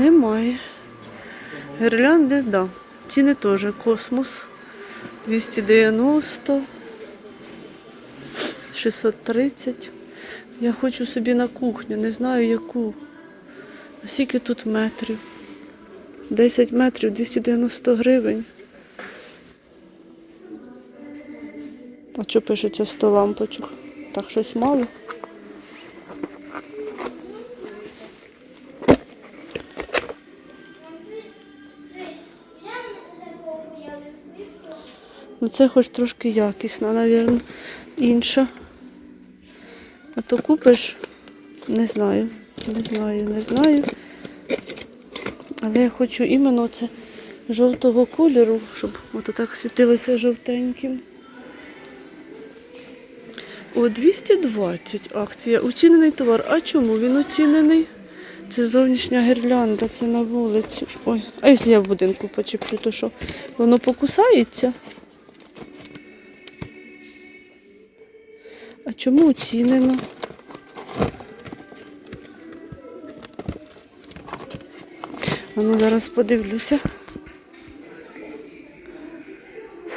Немає. Гірлянди, да. Ціни теж космос. 290, 630. Я хочу собі на кухню, не знаю яку. Скільки тут метрів? 10 метрів, 290 гривень. А що пишеться 100 лампочок? Так щось мало. Ну це хоч трошки якісна, мабуть, інша. А то купиш, не знаю, не знаю, не знаю. Але я хочу іменно це жовтого кольору, щоб от так світилося жовтеньким. О, 220 акція. Оцінений товар. А чому він оцінений? Це зовнішня гірлянда, це на вулиці. Ой, а якщо я в будинку почеплю, то що? Воно покусається? А чому оцінено? А ну зараз подивлюся.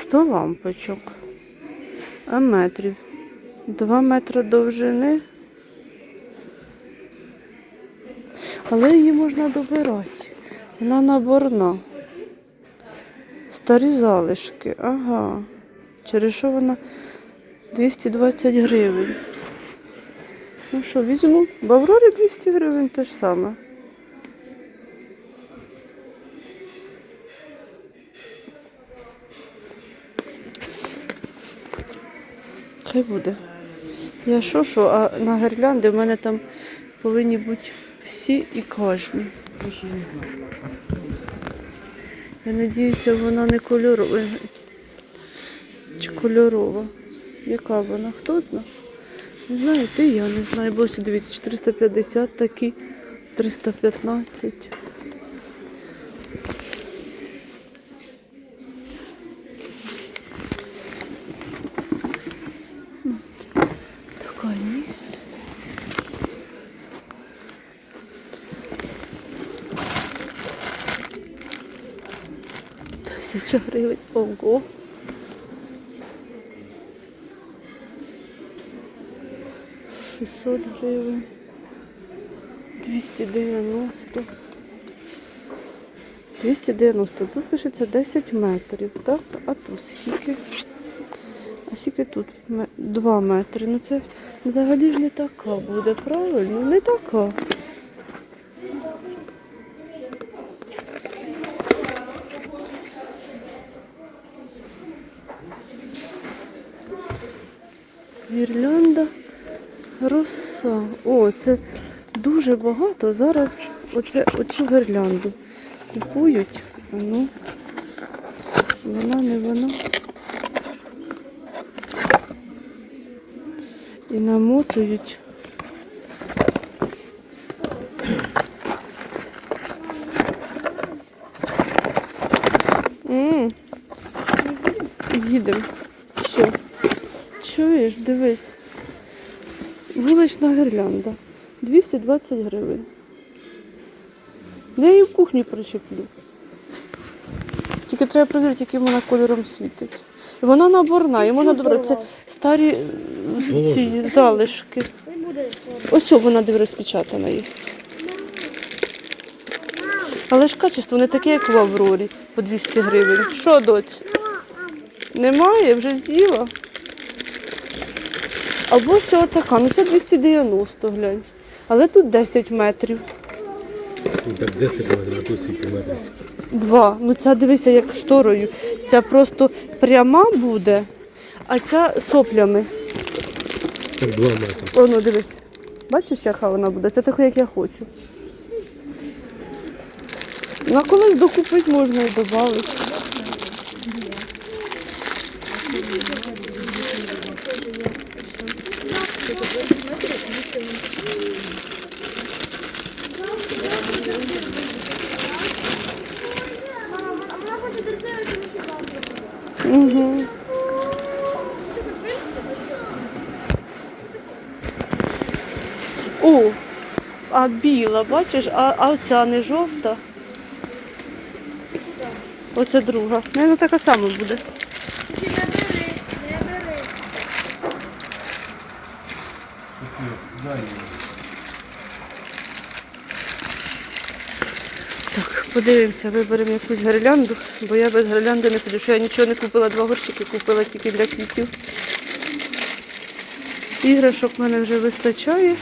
100 лампочок. А метрів? 2 метри довжини. Але її можна добирати. Вона наборна. Старі залишки. Ага. Через що вона 220 гривень. Ну що, візьму. В Аврорі 200 гривень те ж саме. Хай буде. Я що, що, а на гірлянди в мене там повинні бути всі і кожні. Я надіюся, вона не кольорова. Чи кольорова. Яка вона? Хто знає? Не знаю, ти я не знаю. Бо ось дивіться, 450 такі, 315. Така ні. Тисяча гривень. Ого. Шістсот гривень. 290. 290. Тут пишеться 10 метрів, так? А тут скільки? А скільки тут? 2 метри. Ну це взагалі ж не така буде, правильно? Не така. Гірлянда роса. Це дуже багато. Зараз оце, оцю гірлянду купують. Ну, вона не вона. І намотують. Їдемо. Що? Чуєш, дивись. Вулична гірлянда. 220 гривень. Я її в кухні причеплю. Тільки треба перевірити, яким вона кольором світить. І вона наборна, і можна добре. Це старі ці залишки. Ось вона диви розпечатана є. Але ж качество не таке, як в Аврорі по 200 гривень. Що, доць? Немає, вже з'їла. Або все така, ну це 290, глянь. Але тут 10 метрів. Ну, Так 10 можна, а тут скільки метрів. Два. Ну ця дивися як шторою. Ця просто пряма буде, а ця соплями. Так 2 метри. О, ну дивись. Бачиш, яка вона буде? Це таке, як я хочу. На колись докупити можна і додати. Угу. О, а біла, бачиш, а, а оця не жовта. Оце друга. Наверно, така сама буде. Не бери, не бери. Так, подивимося, виберемо якусь гірлянду, бо я без гірлянди не піду, що я нічого не купила, два горщики купила тільки для квітів. Іграшок в мене вже вистачає.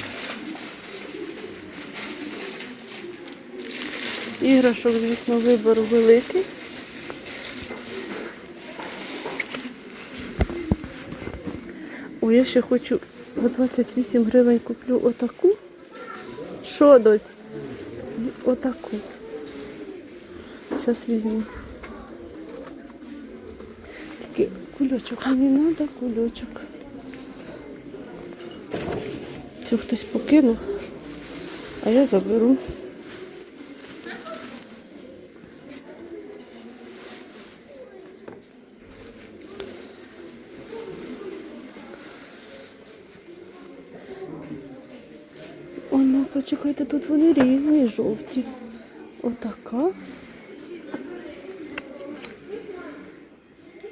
Іграшок, звісно, вибор великий. О, я ще хочу за 28 гривень куплю отаку. Що, доць? Отаку. Зараз візьму. Тільки кульочок мені треба, кульочок. Це хтось покинув, а я заберу. О, ну почекайте, тут вони різні, жовті. Отака.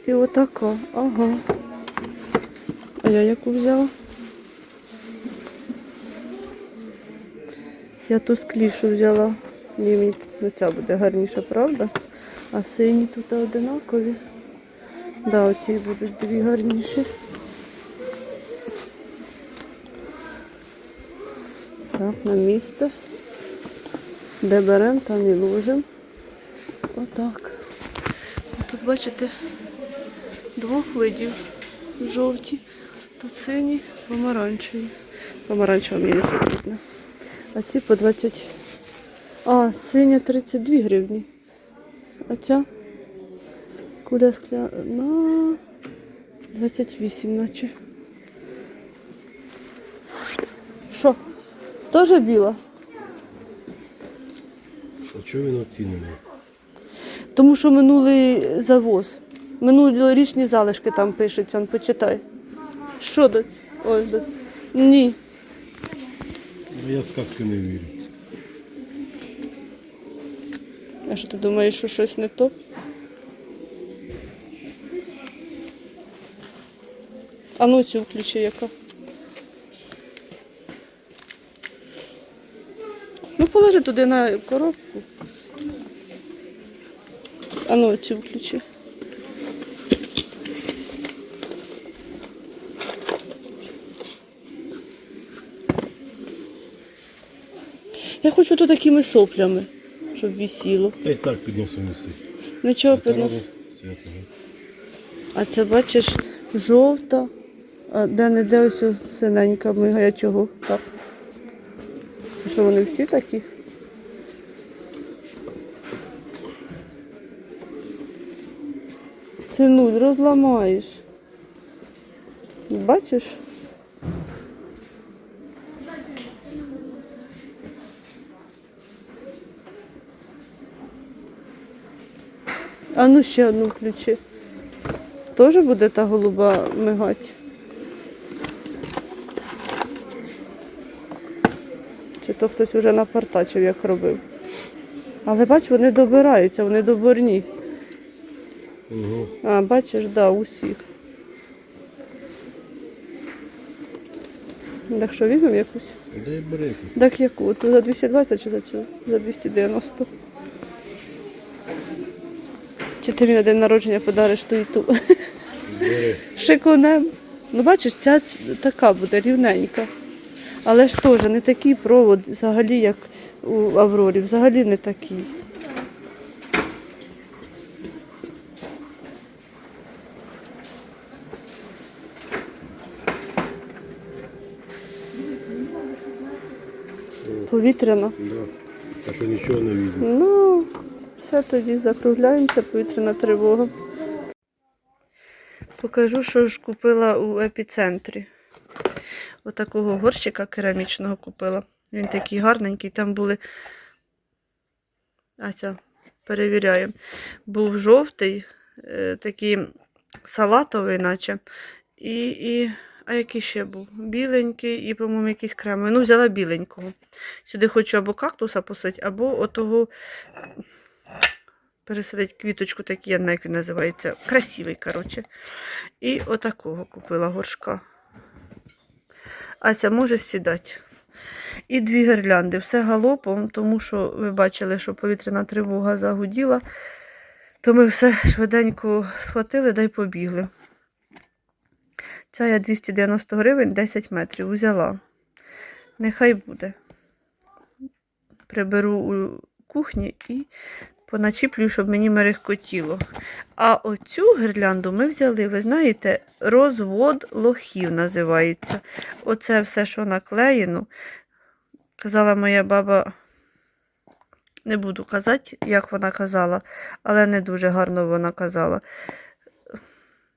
І отака. Ага. А я яку взяла? Я ту склішу взяла. Ні, мені ну, ця буде гарніша, правда? А сині тут одинакові. Да, оці будуть дві гарніші. Так, на місце. Де беремо, там і ложимо. Отак. Тут бачите двох видів. Жовті, тут сині, помаранчеві. Помаранчева мені не потрібна. А ці по 20. А, синя 32 гривні. А ця куля скляна 28 наче. Що? Тоже біла? А чого він оцінений? Тому що минулий завоз. Минулорічні залишки там пишуться, он, почитай. Що до? Ой, до. Ні. Ну, Я в сказки не вірю. А що ти думаєш, що щось не то? А ну цю включи яка. Положи туди на коробку. А ну цю включи. Я хочу тут такими соплями, щоб висіло. Та й так підносу неси. Нічого піднос. А це бачиш жовта, а де не де ось синенька мигає чого. Так. Що вони всі такі? Це розламаєш. Бачиш? А ну ще одну включи. Теж буде та голуба мигати? Чи то хтось вже напартачив, як робив. Але бач, вони добираються, вони доборні. Угу. А, бачиш, да, усіх. Так що візьмемо якусь? Дай бери. Так яку? То за 220 чи за, цю? за 290? Чи ти мені на день народження подариш ту і ту? Бери. Шикунем. Ну, бачиш, ця така буде рівненька. Але ж теж не такий провод, взагалі, як у Аврорі, взагалі не такий. Повітряна. Да. А що нічого не візьме. Ну, все тоді закругляємося, повітряна тривога. Покажу, що ж купила у епіцентрі. Отакого горщика керамічного купила. Він такий гарненький, там були. Ася, перевіряємо. Був жовтий, е, такий салатовий, наче. І, і... А який ще був? Біленький і, по-моєму, якийсь кремовий. Ну, взяла біленького. Сюди хочу або кактуса посадити, або отого пересадити квіточку, такий, я не як він називається. Красивий, коротше. І отакого купила горшка. Ася, може сідати. І дві гірлянди. Все галопом, тому що ви бачили, що повітряна тривога загуділа. То ми все швиденько схватили да й побігли. Ця я 290 гривень 10 метрів взяла. Нехай буде. Приберу у кухні і поначіплю, щоб мені мерехкотіло. А оцю гірлянду ми взяли, ви знаєте, розвод лохів називається. Оце все, що наклеєно. Казала моя баба, не буду казати, як вона казала, але не дуже гарно вона казала.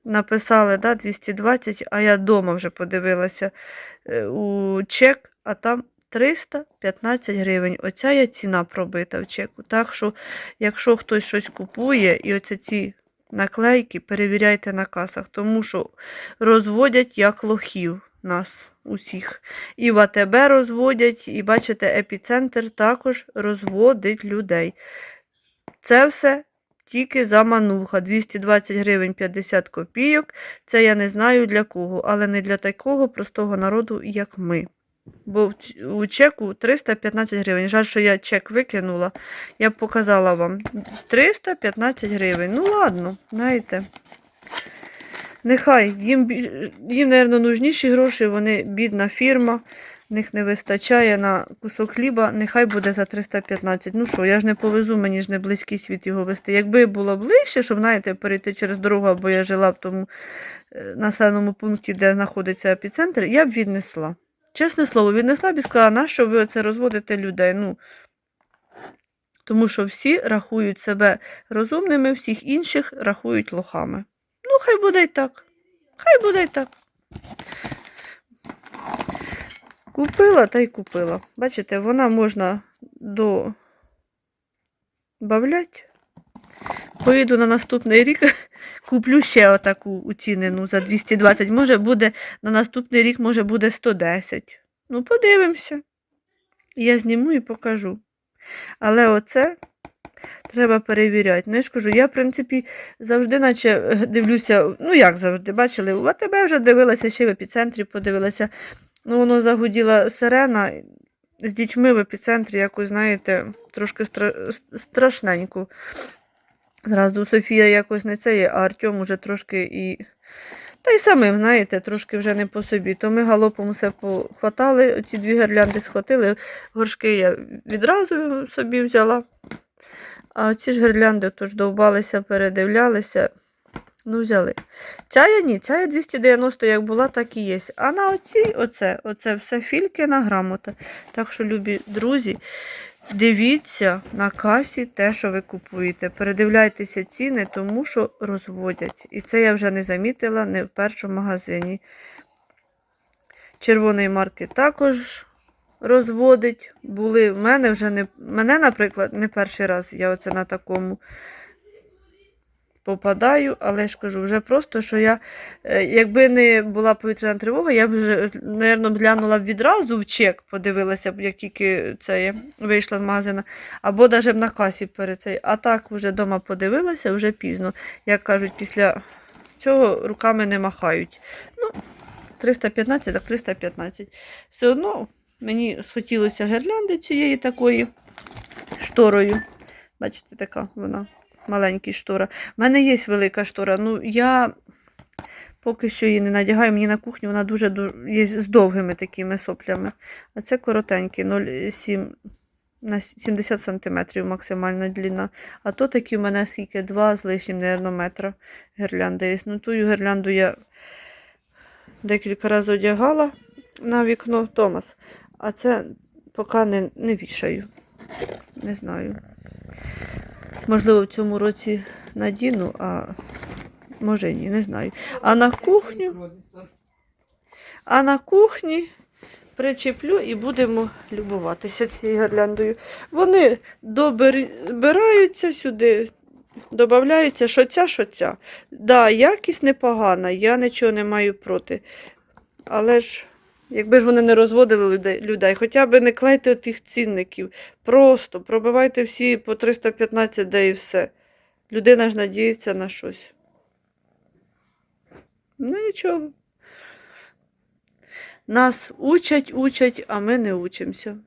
Написали, да, 220, а я вдома вже подивилася е, у чек, а там 315 гривень. Оця є ціна пробита в чеку. Так що, якщо хтось щось купує, і оце ці наклейки, перевіряйте на касах, тому що розводять як лохів нас усіх. І в АТБ розводять, і бачите, епіцентр також розводить людей. Це все тільки за мануха. 220 гривень 50 копійок. Це я не знаю для кого, але не для такого простого народу, як ми. Бо у чеку 315 гривень. Жаль, що я чек викинула. Я б показала вам. 315 гривень. Ну ладно, знаєте. Нехай їм, їм, мабуть, нужніші гроші, вони бідна фірма, в них не вистачає на кусок хліба, нехай буде за 315. Ну що, я ж не повезу, мені ж не близький світ його вести. Якби було ближче, щоб, знаєте, перейти через дорогу, або я жила в тому е, населеному пункті, де знаходиться епіцентр, я б віднесла. Чесне слово, віднесла б і сказала, на що ви це розводите людей? Ну, тому що всі рахують себе розумними, всіх інших рахують лохами. Ну, хай буде й так. Хай буде й так. Купила та й купила. Бачите, вона можна добавлять. Поїду на наступний рік, куплю ще отаку уцінену за 220. Може буде на наступний рік, може буде 110. Ну, подивимося. Я зніму і покажу. Але оце треба перевіряти. Ну, я ж кажу, я, в принципі, завжди, наче дивлюся, ну як завжди, бачили, в АТБ вже дивилася, ще в епіцентрі подивилася. Ну, воно загуділа сирена з дітьми в епіцентрі, якось, знаєте, трошки стра- страшненько. Зразу Софія якось не це є, а Артем уже трошки і. Та й самим, знаєте, трошки вже не по собі. То ми галопом все похватали, ці дві гірлянди схватили, горшки я відразу собі взяла. А ці ж гірлянди тож довбалися, передивлялися. Ну, взяли. Ця я ні, ця я 290 як була, так і є. А на оцій, оце, оце все фількіна грамота. Так що, любі друзі, дивіться на касі те, що ви купуєте. Передивляйтеся ціни, тому що розводять. І це я вже не замітила не в першому магазині. Червоної марки також розводить. Були в мене вже не. Мене, наприклад, не перший раз я оце на такому попадаю, але ж кажу, вже просто, що я, е, якби не була повітряна тривога, я б вже, мабуть, глянула б відразу в чек, подивилася б, як тільки це я вийшла з магазину, або навіть на касі перед цей. А так вже вдома подивилася, вже пізно. Як кажуть, після цього руками не махають. Ну, 315, так 315. Все одно мені схотілося гірлянди цієї такої шторою. Бачите, така вона маленький штора. У мене є велика штора. Ну, я поки що її не надягаю. Мені на кухні вона дуже, ду- є з довгими такими соплями. А це коротенький, 0,7 на 70 см максимальна длина. А то такі в мене скільки 2 з лишнім, мабуть, метра гірлянди. Ну, ту гірлянду я декілька разів одягала на вікно Томас. А це поки не, не вішаю. Не знаю. Можливо, в цьому році надіну, а може ні, не знаю. А на кухню, а на кухні причеплю і будемо любуватися цією гірляндою. Вони добираються сюди, додаються, що ця, що ця. Да, якість непогана, я нічого не маю проти. Але ж, якби ж вони не розводили людей, хоча б не клейте тих цінників. Просто пробивайте всі по 315 де і все. Людина ж надіється на щось. Ну нічого. Нас учать, учать, а ми не учимося.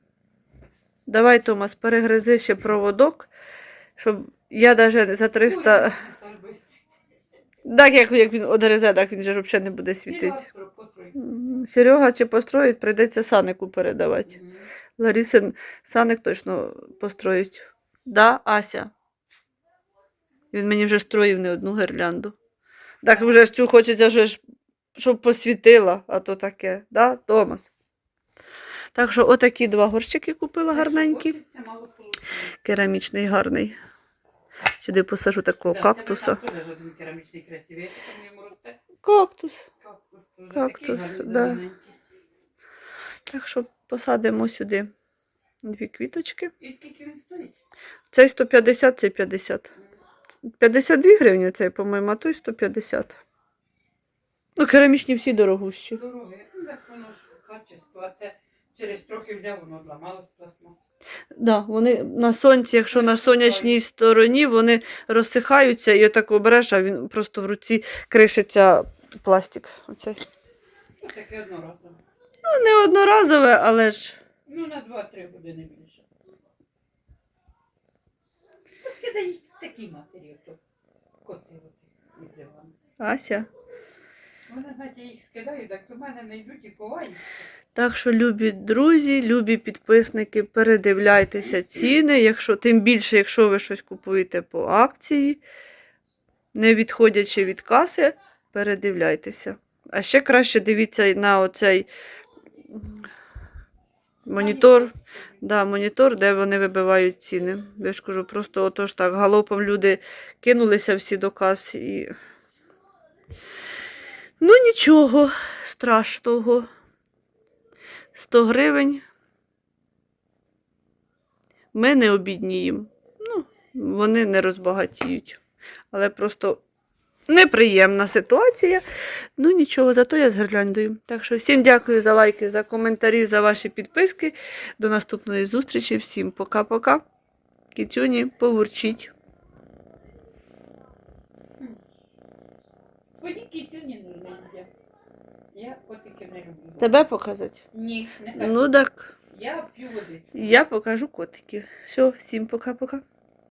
Давай, Томас, перегризи ще проводок, щоб я навіть за 300. Так, як, як він одерезе, так він же взагалі не буде світити. Серега чи построїть, прийдеться Санику передавати. Ларисин Саник точно построїть. Да, Ася? Він мені вже строїв не одну гірлянду. Так вже цю хочеться, вже щоб посвітила, а то таке, да, Томас? Так що отакі два горщики купила гарненькі. Керамічний гарний. Сюди посажу такого кактуса. Кактус. Кактус да. Так що посадимо сюди дві квіточки. І скільки він стоїть? Цей 150, цей 50. 52 гривні цей, по-моєму, а той 150. Ну, керамічні всі дорогущі. Дороге. Ну, так воно ж качество, а те через трохи взяв, воно зламалось пластмас. Да, вони на сонці, якщо на сонячній стороні, вони розсихаються і отак обереш, а він просто в руці кришиться пластик. Оцей. Ну, таке одноразове. Ну, не одноразове, але ж. Ну, на 2-3 години більше. Та скидай такі матері, то коти із дивану. Ася. Вони, знаєте, їх скидають, так до мене не йдуть і ховаються. Так що, любі друзі, любі підписники, передивляйтеся ціни, якщо, тим більше, якщо ви щось купуєте по акції, не відходячи від каси, передивляйтеся. А ще краще дивіться на оцей монітор, да, монітор, де вони вибивають ціни. Я ж кажу, просто отож так, галопом люди кинулися всі до кас і. Ну нічого страшного. 100 гривень. Ми не обідніємо. Ну, вони не розбагатіють. Але просто неприємна ситуація. Ну нічого, зато я з гірляндою. Так що всім дякую за лайки, за коментарі, за ваші підписки. До наступної зустрічі. Всім пока-пока. Кітюні, повурчіть. Твої кітюні. Я котики не люблю. Тебе показати? Ні, не хочу. Ну так, Я п'ю водичку. я покажу котиків. Все, всім пока-пока.